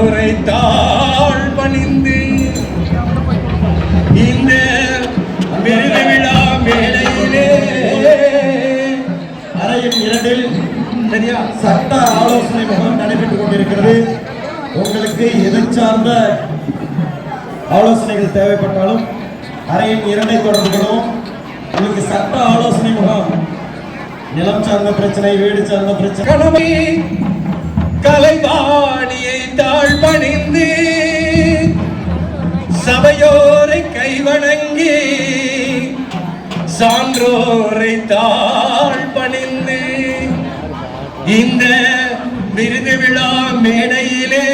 சான்றோரை தாழ் பணிந்து இந்த விருது விழா மேடையிலே. அறையின் இரண்டில் சரியா? சட்ட ஆலோசனை முகாம் நடைபெற்றுக் கொண்டிருக்கிறது. உங்களுக்கு எது சார்ந்த ஆலோசனைகள் தேவைப்பட்டாலும் அறையின் இரண்டை தொடர்பு கொள்ளும் உங்களுக்கு சட்ட ஆலோசனை முகாம் நிலம் சார்ந்த பிரச்சனை வீடு சார்ந்த பிரச்சனை. கடமை கலைவாணியை இந்த விருது விழா மேடையிலே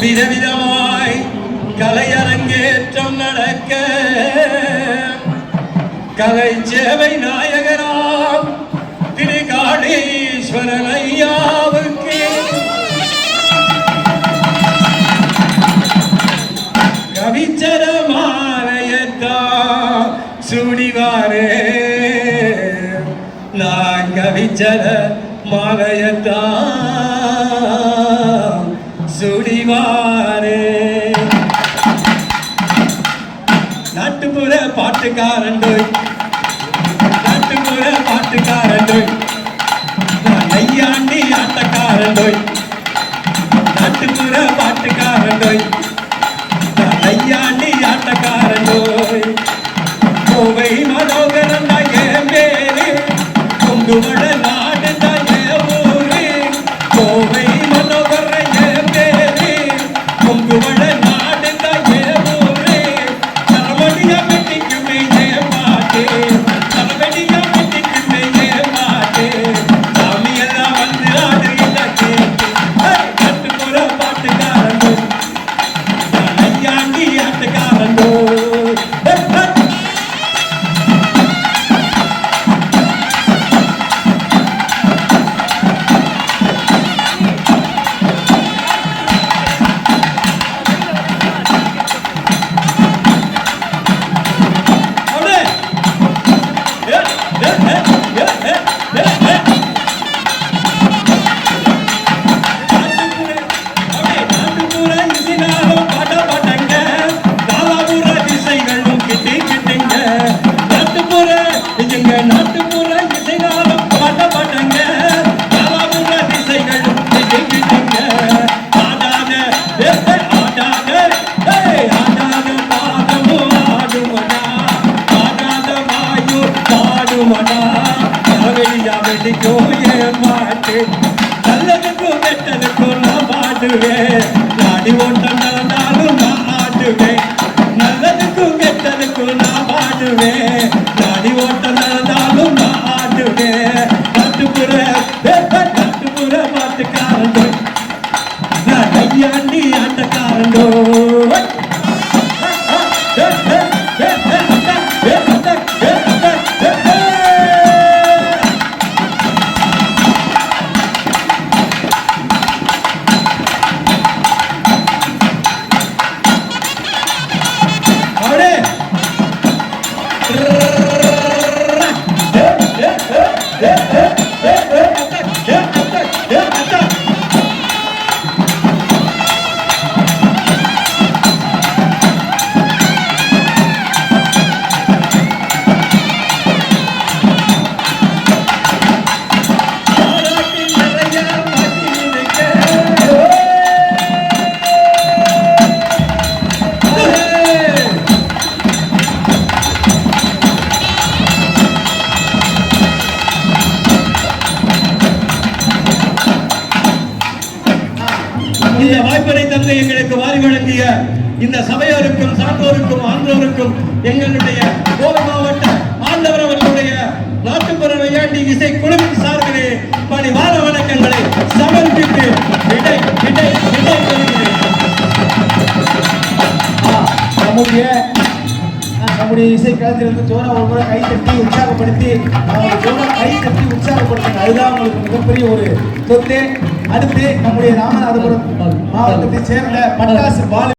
விதவிதமாய் கலையரங்கேற்றம் நடக்க கலை சேவை நாயகராம் திரு காளீஸ்வரன் ஐயாவுக்கு. கவிச்சரமானயத்தா சுடிவாரே. நான் கவிச்சர மாலையத்தான் சுடிவாரே. நாட்டுப்புற பாட்டுக்காரன் நாட்டுப்புற பாட்டுக்காரன் நான் நையாண்டி ஆட்டக்காரண்டோய் நாட்டுப்புற பாட்டுக்காரண்டோய் நான் நையாண்டி ஆட்டக்காரண்டோய் பாடுமடா வெளியா வாய்ப்பினை தந்து எங்களுக்கு வாரி வழங்கிய இந்த சபையோருக்கும் சான்றோருக்கும் ஆன்றோருக்கும் எங்களுடைய கோவை மாவட்ட ஆண்டவர் அவர்களுடைய நாட்டுப்புற வையாண்டி இசை குழுவின் சார்பிலே பணி வார வணக்கங்களை சமர்ப்பித்து விடை விடை விடை நம்முடைய நம்முடைய இசை களத்திலிருந்து ஜோரா ஒரு முறை கை தட்டி உற்சாகப்படுத்தி அவங்க கை தட்டி உற்சாகப்படுத்துங்க. அதுதான் அவங்களுக்கு மிகப்பெரிய ஒரு சொத்து. அடுத்து நம்முடைய ராமநாதபுரம் மாவட்டத்தை சேர்ந்த பட்டாசு பாலு